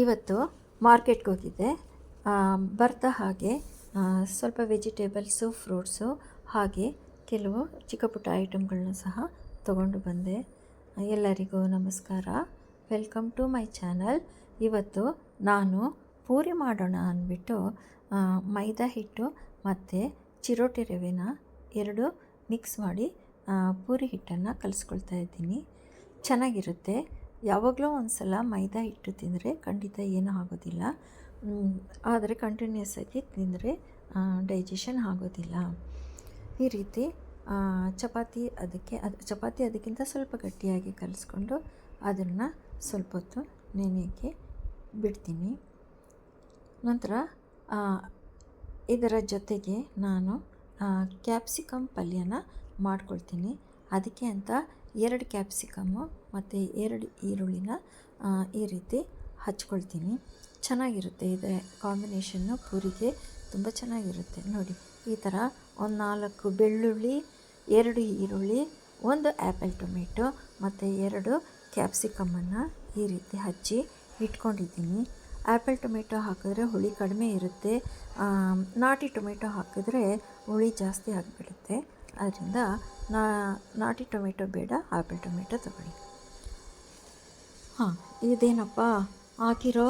ಇವತ್ತು ಮಾರ್ಕೆಟ್ಗೆ ಹೋಗಿದ್ದೆ. ಬರ್ತಾ ಹಾಗೆ ಸ್ವಲ್ಪ ವೆಜಿಟೇಬಲ್ಸು, ಫ್ರೂಟ್ಸು, ಹಾಗೆ ಕೆಲವು ಚಿಕ್ಕ ಪುಟ್ಟ ಐಟಮ್ಗಳನ್ನ ಸಹ ತಗೊಂಡು ಬಂದೆ. ಎಲ್ಲರಿಗೂ ನಮಸ್ಕಾರ. Welcome to my channel. ಇವತ್ತು ನಾನು ಪೂರಿ ಮಾಡೋಣ ಅಂದ್ಬಿಟ್ಟು ಮೈದಾ ಹಿಟ್ಟು ಮತ್ತು ಚಿರೋಟಿ ರವೆನ ಎರಡು ಮಿಕ್ಸ್ ಮಾಡಿ ಪೂರಿ ಹಿಟ್ಟನ್ನು ಕಲಿಸ್ಕೊಳ್ತಾ ಇದ್ದೀನಿ. ಚೆನ್ನಾಗಿರುತ್ತೆ. ಯಾವಾಗಲೂ ಒಂದು ಸಲ ಮೈದಾ ಹಿಟ್ಟು ತಿಂದರೆ ಖಂಡಿತ ಏನೂ ಆಗೋದಿಲ್ಲ. ಆದರೆ ಕಂಟಿನ್ಯೂಸ್ ಆಗಿ ತಿಂದರೆ ಡೈಜೆಷನ್ ಆಗೋದಿಲ್ಲ. ಈ ರೀತಿ ಚಪಾತಿ ಅದಕ್ಕೆ, ಅದು, ಚಪಾತಿ ಅದಕ್ಕಿಂತ ಸ್ವಲ್ಪ ಗಟ್ಟಿಯಾಗಿ ಕಲಿಸ್ಕೊಂಡು ಅದನ್ನು ಸ್ವಲ್ಪ ಹೊತ್ತು ನೆನೆಯೋಕ್ಕೆ ಬಿಡ್ತೀನಿ. ನಂತರ ಇದರ ಜೊತೆಗೆ ನಾನು ಕ್ಯಾಪ್ಸಿಕಮ್ ಪಲ್ಯನ ಮಾಡ್ಕೊಳ್ತೀನಿ. ಅದಕ್ಕೆ ಅಂತ ಎರಡು ಕ್ಯಾಪ್ಸಿಕಮ್ಮು ಮತ್ತು ಎರಡು ಈರುಳ್ಳಿನ ಈ ರೀತಿ ಹಚ್ಕೊಳ್ತೀನಿ. ಚೆನ್ನಾಗಿರುತ್ತೆ ಇದೆ ಕಾಂಬಿನೇಷನ್ನು. ಪೂರಿಗೆ ತುಂಬ ಚೆನ್ನಾಗಿರುತ್ತೆ. ನೋಡಿ, ಈ ಥರ ಒಂದು ನಾಲ್ಕು ಬೆಳ್ಳುಳ್ಳಿ, ಎರಡು ಈರುಳ್ಳಿ, ಒಂದು ಆ್ಯಪಲ್ ಟೊಮೆಟೊ, ಮತ್ತು ಎರಡು ಕ್ಯಾಪ್ಸಿಕಮನ್ನು ಈ ರೀತಿ ಹಚ್ಚಿ ಇಟ್ಕೊಂಡಿದ್ದೀನಿ. ಆ್ಯಪಲ್ ಟೊಮೆಟೊ ಹಾಕಿದ್ರೆ ಹುಳಿ ಕಡಿಮೆ ಇರುತ್ತೆ. ನಾಟಿ ಟೊಮೆಟೊ ಹಾಕಿದ್ರೆ ಹುಳಿ ಜಾಸ್ತಿ ಆಗಿಬಿಡುತ್ತೆ. ಅದರಿಂದ ನಾಟಿ ಟೊಮೆಟೊ ಬೇಡ ಆ್ಯಪಲ್ ಟೊಮೆಟೊ ತಗೊಳ್ಳಿ. ಹಾಂ, ಇದೇನಪ್ಪ? ಹಾಕಿರೋ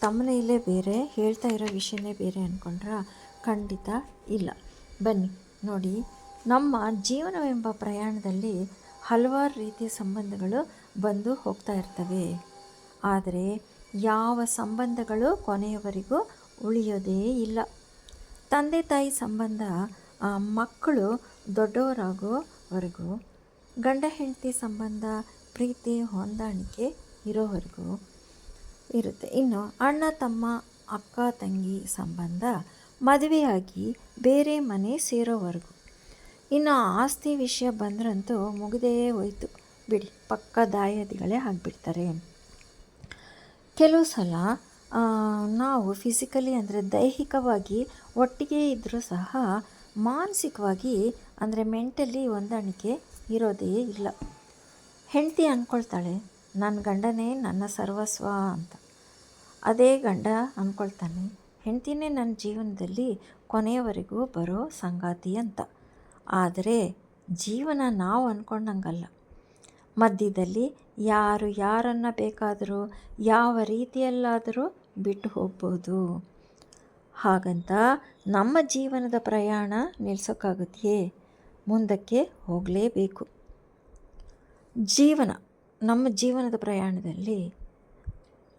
ತಮ್ಮನೇಲೇ ಬೇರೆ, ಹೇಳ್ತಾ ಇರೋ ವಿಷಯನೇ ಬೇರೆ ಅಂದ್ಕೊಂಡ್ರ ಖಂಡಿತ ಇಲ್ಲ. ಬನ್ನಿ, ನೋಡಿ. ನಮ್ಮ ಜೀವನವೆಂಬ ಪ್ರಯಾಣದಲ್ಲಿ ಹಲವಾರು ರೀತಿಯ ಸಂಬಂಧಗಳು ಬಂದು ಹೋಗ್ತಾ ಇರ್ತವೆ. ಆದರೆ, ಯಾವ ಸಂಬಂಧಗಳು ಕೊನೆಯವರೆಗೂ ಉಳಿಯೋದೇ ಇಲ್ಲ. ತಂದೆ ತಾಯಿ ಸಂಬಂಧ ಮಕ್ಕಳು ದೊಡ್ಡವರಾಗೋವರೆಗೂ ಗಂಡ ಹೆಂಡತಿ ಸಂಬಂಧ ಪ್ರೀತಿ ಹೊಂದಾಣಿಕೆ ಇರೋವರೆಗೂ ಇರುತ್ತೆ. ಇನ್ನು ಅಣ್ಣ, ತಮ್ಮ, ಅಕ್ಕ, ತಂಗಿ ಸಂಬಂಧ ಮದುವೆಯಾಗಿ ಬೇರೆ ಮನೆ ಸೇರೋವರೆಗೂ. ಇನ್ನು ಆಸ್ತಿ ವಿಷಯ ಬಂದ್ರಂತೂ ಮುಗಿದೇ ಹೋಯ್ತು. ಬಿಡಿ, ಪಕ್ಕ ದಾಯಾದಿಗಳೇ ಆಗಿಬಿಡ್ತಾರೆ. ಕೆಲವು ಸಲ ನಾವು ಫಿಸಿಕಲಿ ಅಂದರೆ ದೈಹಿಕವಾಗಿ ಒಟ್ಟಿಗೆ ಇದ್ದರೂ ಸಹ ಮಾನಸಿಕವಾಗಿ ಅಂದರೆ ಮೆಂಟಲಿ ಹೊಂದಾಣಿಕೆ ಇರೋದೇ ಇಲ್ಲ. ಹೆಂಡತಿ ಅಂದ್ಕೊಳ್ತಾಳೆ ನನ್ನ ಗಂಡನೇ ನನ್ನ ಸರ್ವಸ್ವ ಅಂತ. ಅದೇ ಗಂಡ ಅಂದ್ಕೊಳ್ತಾನೆ ಹೆಂಡ್ತಿನೇ ನನ್ನ ಜೀವನದಲ್ಲಿ ಕೊನೆಯವರೆಗೂ ಬರೋ ಸಂಗಾತಿ ಅಂತ. ಆದರೆ ಜೀವನ ನಾವು ಅಂದ್ಕೊಂಡಂಗಲ್ಲ ಮಧ್ಯದಲ್ಲಿ ಯಾರು ಯಾರನ್ನು ಬೇಕಾದರೂ, ಯಾವ ರೀತಿಯಲ್ಲಾದರೂ ಬಿಟ್ಟು ಹೋಗ್ಬೋದು. ಹಾಗಂತ ನಮ್ಮ ಜೀವನದ ಪ್ರಯಾಣ ನಿಲ್ಲಿಸೋಕ್ಕಾಗುತ್ತೆಯೇ ಮುಂದಕ್ಕೆ ಹೋಗಲೇಬೇಕು. ಜೀವನ, ನಮ್ಮ ಜೀವನದ ಪ್ರಯಾಣದಲ್ಲಿ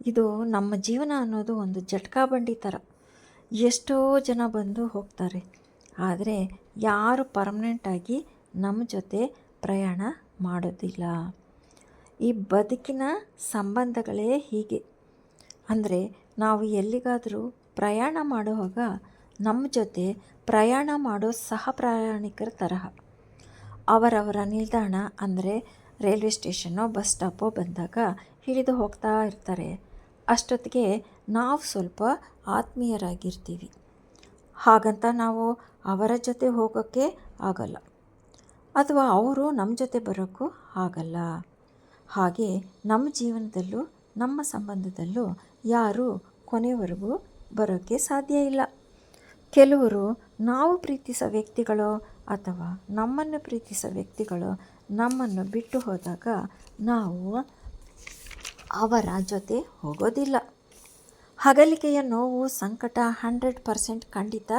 ಇದು ನಮ್ಮ ಜೀವನ ಅನ್ನೋದು ಒಂದು ಜಟ್ಕಾ ಬಂಡಿ ಥರ. ಎಷ್ಟೋ ಜನ ಬಂದು ಹೋಗ್ತಾರೆ. ಆದರೆ ಯಾರು ಪರ್ಮನೆಂಟಾಗಿ ನಮ್ಮ ಜೊತೆ ಪ್ರಯಾಣ ಮಾಡೋದಿಲ್ಲ. ಈ ಬದುಕಿನ ಸಂಬಂಧಗಳೇ ಹೀಗೆ. ಅಂದರೆ ನಾವು ಎಲ್ಲಿಗಾದರೂ ಪ್ರಯಾಣ ಮಾಡುವಾಗ ನಮ್ಮ ಜೊತೆ ಪ್ರಯಾಣ ಮಾಡೋ ಸಹ ಪ್ರಯಾಣಿಕರ ತರಹ. ಅವರವರ ನಿಲ್ದಾಣ ಅಂದರೆ ರೈಲ್ವೆ ಸ್ಟೇಷನ್ನೋ ಬಸ್ ಸ್ಟಾಪೋ ಬಂದಾಗ ಹಿಡಿದು ಹೋಗ್ತಾ ಇರ್ತಾರೆ. ಅಷ್ಟೊತ್ತಿಗೆ ನಾವು ಸ್ವಲ್ಪ ಆತ್ಮೀಯರಾಗಿರ್ತೀವಿ. ಹಾಗಂತ ನಾವು ಅವರ ಜೊತೆ ಹೋಗೋಕ್ಕೆ ಆಗಲ್ಲ. ಅಥವಾ ಅವರು ನಮ್ಮ ಜೊತೆ ಬರೋಕ್ಕೂ ಆಗಲ್ಲ. ಹಾಗೆ ನಮ್ಮ ಜೀವನದಲ್ಲೂ, ನಮ್ಮ ಸಂಬಂಧದಲ್ಲೂ ಯಾರೂ ಕೊನೆವರೆಗೂ ಬರೋಕ್ಕೆ ಸಾಧ್ಯ ಇಲ್ಲ. ಕೆಲವರು ನಾವು ಪ್ರೀತಿಸೋ ವ್ಯಕ್ತಿಗಳು ಅಥವಾ ನಮ್ಮನ್ನು ಪ್ರೀತಿಸೋ ವ್ಯಕ್ತಿಗಳು ನಮ್ಮನ್ನು ಬಿಟ್ಟು ಹೋದಾಗ ನಾವು ಅವರ ಜೊತೆ ಹೋಗೋದಿಲ್ಲ. ಹಗಲಿಕೆಯ ನೋವು ಸಂಕಟ ಹಂಡ್ರೆಡ್ ಪರ್ಸೆಂಟ್ ಖಂಡಿತ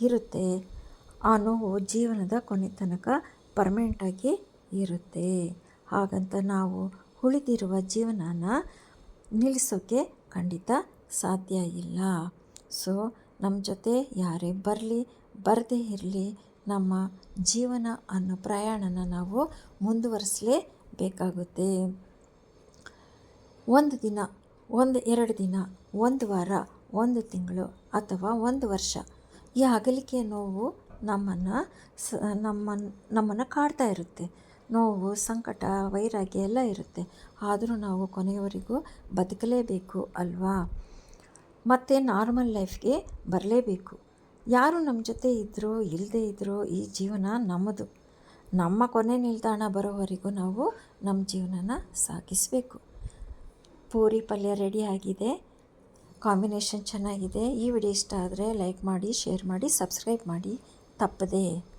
ಇರುತ್ತೆ. ಆ ನೋವು ಜೀವನದ ಕೊನೆ ತನಕ ಪರ್ಮನೆಂಟಾಗಿ ಇರುತ್ತೆ. ಹಾಗಂತ ನಾವು ಉಳಿದಿರುವ ಜೀವನನ ನಿಲ್ಲಿಸೋಕ್ಕೆ ಖಂಡಿತ ಸಾಧ್ಯ ಇಲ್ಲ. ಸೊ ನಮ್ಮ ಜೊತೆ ಯಾರೇ ಬರಲಿ, ಬರದೇ ಇರಲಿ ನಮ್ಮ ಜೀವನ ಅನ್ನೋ ಪ್ರಯಾಣನ ನಾವು ಮುಂದುವರಿಸಲೇಬೇಕಾಗುತ್ತೆ. ಒಂದು ದಿನ, ಒಂದು, ಎರಡು ದಿನ, ಒಂದು ವಾರ, ಒಂದು ತಿಂಗಳು ಅಥವಾ ಒಂದು ವರ್ಷ ಈ ಅಗಲಿಕೆಯ ನೋವು ನಮ್ಮನ್ನು ಸ, ನಮ್ಮ, ನಮ್ಮನ್ನು ಕಾಡ್ತಾ ಇರುತ್ತೆ. ನೋವು, ಸಂಕಟ, ವೈರಾಗ್ಯ ಎಲ್ಲ ಇರುತ್ತೆ. ಆದರೂ ನಾವು ಕೊನೆಯವರೆಗೂ ಬದುಕಲೇಬೇಕು ಅಲ್ವಾ? ಮತ್ತೆ ನಾರ್ಮಲ್ ಲೈಫ್ಗೆ ಬರಲೇಬೇಕು. ಯಾರು ನಮ್ಮ ಜೊತೆ ಇದ್ದರೂ ಇಲ್ಲದೇ ಇದ್ದರೂ ಈ ಜೀವನ ನಮ್ಮದು. ನಮ್ಮ ಕೊನೆ ನಿಲ್ದಾಣ ಬರೋವರೆಗೂ ನಾವು ನಮ್ಮ ಜೀವನನ ಸಾಗಿಸಬೇಕು. ಪೂರಿ ಪಲ್ಯ ರೆಡಿ ಆಗಿದೆ. ಕಾಂಬಿನೇಷನ್ ಚೆನ್ನಾಗಿದೆ. ಈ ವಿಡಿಯೋ ಇಷ್ಟ ಆದರೆ ಲೈಕ್ ಮಾಡಿ ಶೇರ್ ಮಾಡಿ ಸಬ್ಸ್ಕ್ರೈಬ್ ಮಾಡಿ. ತಪ್ಪದೆ.